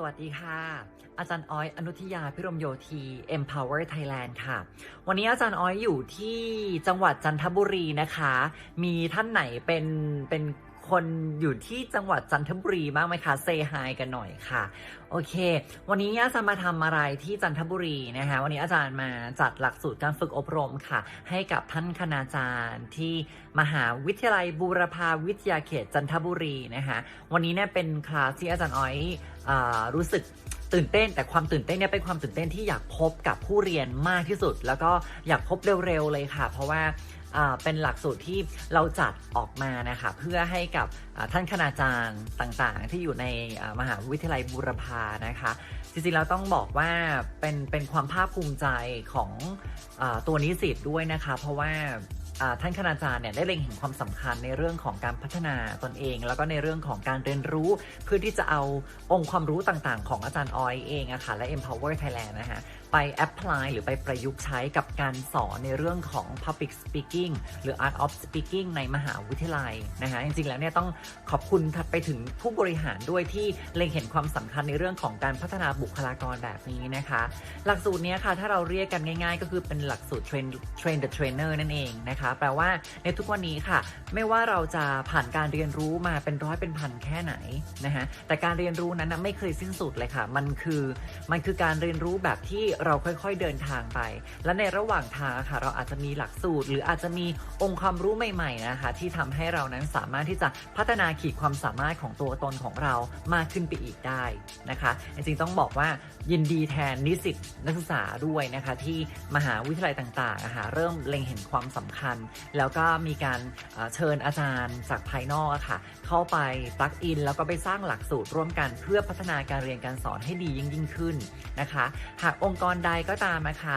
สวัสดีค่ะ อาจารย์อ้อยอนุทิยาพิรมโยธี Empower Thailand ค่ะ วันนี้อาจารย์อ้อยอยู่ที่จังหวัดจันทบุรีนะคะ มีท่านไหนเป็นเป็น คนอยู่ที่จังหวัดจันทบุรีบ้างไหมคะเซฮายกันหน่อยค่ะ โอเค วันนี้อาจารย์มาทำอะไรที่จันทบุรีนะคะ วันนี้อาจารย์มาจัดหลักสูตรการฝึกอบรมค่ะ ให้กับท่านคณาจารย์ที่มหาวิทยาลัยบูรพาวิทยาเขตจันทบุรีนะคะ วันนี้เนี่ยเป็นคลาสที่อาจารย์อ้อยอรู้สึก ตื่นเต้นแต่ความตื่นเต้นเนี่ยเป็นความตื่นเต้นที่อยากพบกับผู้เรียนมากที่สุด แล้วก็อยากพบเร็วๆเลยค่ะ เพราะว่าเป็นหลักสูตรที่เราจัดออกมานะคะเพื่อให้กับท่านคณาจารย์ต่างๆ ที่อยู่ในมหาวิทยาลัยบูรพานะคะจริงๆเราต้องบอกว่าเป็นเป็นความภาคภูมิใจของอตัวนิสิตด้วยนะคะ เพราะว่า ท่านคณาจารย์เนี่ยได้เล็งเห็นความสำคัญในเรื่องของการพัฒนาตนเอง แล้วก็ในเรื่องของการเรียนรู้เพื่อที่จะเอาองค์ความรู้ต่างๆ ของอาจารย์ออยเองอะค่ะและ Empower Thailand นะคะไปแอพพลายหรือไปประยุกต์ใช้กับการสอนในเรื่องของ Public Speaking หรือ Art of Speaking ในมหาวิทยาลัยนะคะจริงๆแล้วเนี่ยต้องขอบคุณไปถึงผู้บริหารด้วยที่เล็งเห็นความสำคัญในเรื่องของการพัฒนาบุคลากรแบบนี้นะคะ หลักสูตรเนี้ยค่ะถ้าเราเรียกกันง่าย ๆ ก็คือเป็นหลักสูตร train train the trainer นั่นเองนะคะแปลว่าในทุกวันนี้ค่ะ ไม่ว่าเราจะผ่านการเรียนรู้มาเป็นร้อยเป็นพันแค่ไหนนะคะแต่การเรียนรู้นั้นไม่เคยสิ้นสุดเลยค่ะ มันคือมันคือการเรียนรู้แบบที่เราค่อยๆเดินทางไป และในระหว่างทางค่ะเราอาจจะมีหลักสูตร หรืออาจจะมีองค์ความรู้ใหม่ๆนะคะ ที่ทำให้เรานั้นสามารถที่จะพัฒนาขีดความสามารถของตัวตนของเรามากขึ้นไปอีกได้นะคะจริงๆต้องบอกว่า ยินดีแทนนิสิตนักศึกษาด้วยนะคะที่มหาวิทยาลัยต่างๆอะคะเริ่มเล็งเห็นความสำคัญ แล้วก็มีการเชิญอาจารย์จากภายนอกะค่ะเข้าไปปลักอิน แล้วก็ไปสร้างหลักสูตรร่วมกันเพื่อพัฒนาการเรียนการสอนให้ดียิ่งยิ่งขึ้นนะคะ หากองค์กรใดก็ตามนะคะ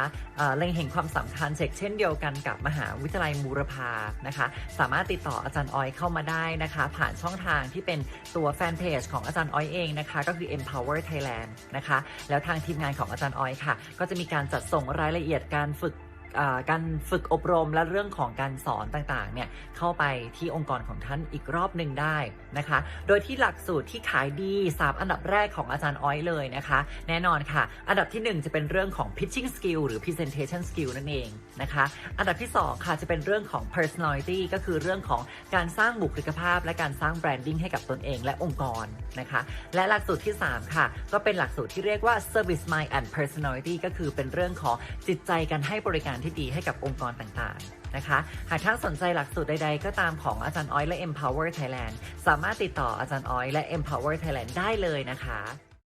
เล็งเห็นความสำคัญเช่นเช่นเดียวกันกับมหาวิทยาลัยมูรพานะคะ สามารถติดต่ออาจารย์ออยเข้ามาได้นะคะ ผ่านช่องทางที่เป็นตัวแฟนเพจของอาจารย์ออยเองนะคะ ก็คือ Empower Thailand นะคะแล้วทางทีมงานของอาจารย์ออยค่ะ ก็จะมีการจัดส่งรายละเอียดการฝึก การฝึกอบรมและเรื่องของการสอนต่างๆเนี่ยเข้าไปที่องค์กรของท่านอีกรอบหนึ่งได้นะคะ โดยที่หลักสูตรที่ขายดี3อันดับแรกของอาจารย์อ้อยเลยนะคะ แน่นอนค่ะ อันดับทีหนึ่1 จะเป็นเรื่องของ pitching skill หรือ presentation skill นั่นเองนะคะ อันดับที่ 2 ค่ะจะเป็นเรื่องของ personality ก็คือเรื่องของการสร้างบุคลิกภาพ และการสร้าง branding ให้กับตนเองและองค์กรนะคะ และหลักสูตรที่ 3 ค่ะ ก็เป็นหลักสูตรที่เรียกว่า service mind and personality ก็คือเป็นเรื่องของจิตใจการให้บริการที่ดีให้กับองค์กรต่างๆนะคะ หากท่านสนใจหลักสูตรใดๆ ก็ตามของอาจารย์อ้อยและ Empower Thailand สามารถติดต่ออาจารย์อ้อยและ Empower Thailand ได้เลยนะคะ